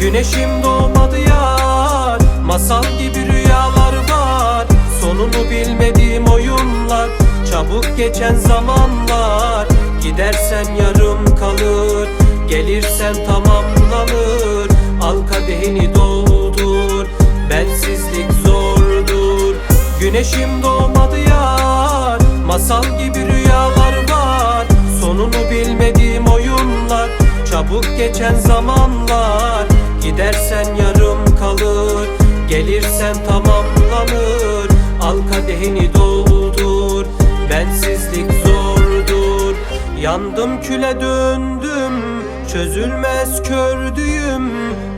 Güneşim doğmadı yar Masal gibi rüyalar var. Sonunu bilmediğim oyunlar Çabuk geçen zamanlar. Gidersen yarım kalır Gelirsen tamamlanır. Al kadehini doldur Bensizlik zordur. Güneşim doğmadı yar Masal gibi rüyalar var. Sonunu bilmediğim oyunlar Çabuk geçen zamanlar Gidersen yarım kalır Gelirsen tamamlanır. Al kadehini doldur Bensizlik zordur. Yandım küle döndüm Çözülmez kördüğüm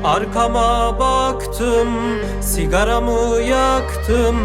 Arkama baktım Sigaramı yaktım.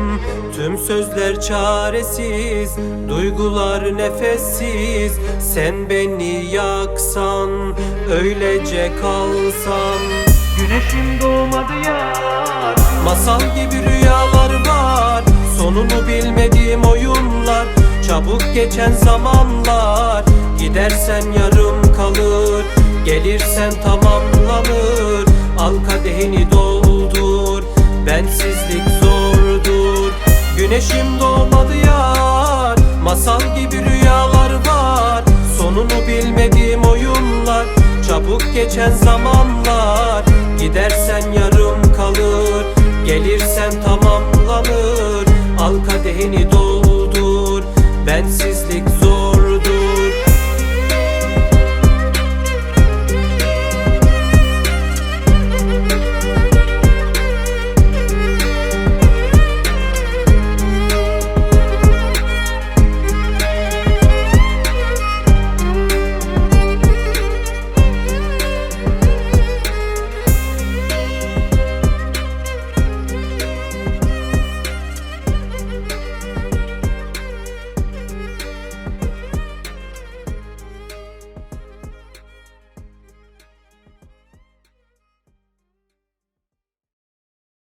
Tüm sözler çaresiz Duygular nefessiz. Sen beni yaksan Öylece kalsam Güneşim doğmadı yar Masal gibi rüyalar var. Sonunu bilmediğim oyunlar. Çabuk geçen zamanlar. Gidersen yarım kalır. Gelirsen tamamlanır. Al kadehini doldur. Bensizlik zordur. Güneşim doğmadı yar Masal gibi rüyalar var. Sonunu bilmediğim oyunlar. Çabuk geçen zamanlar Gidersen yarım kalır Gelirsen tamamlanır. Al kadehini doldur Bensizlik zor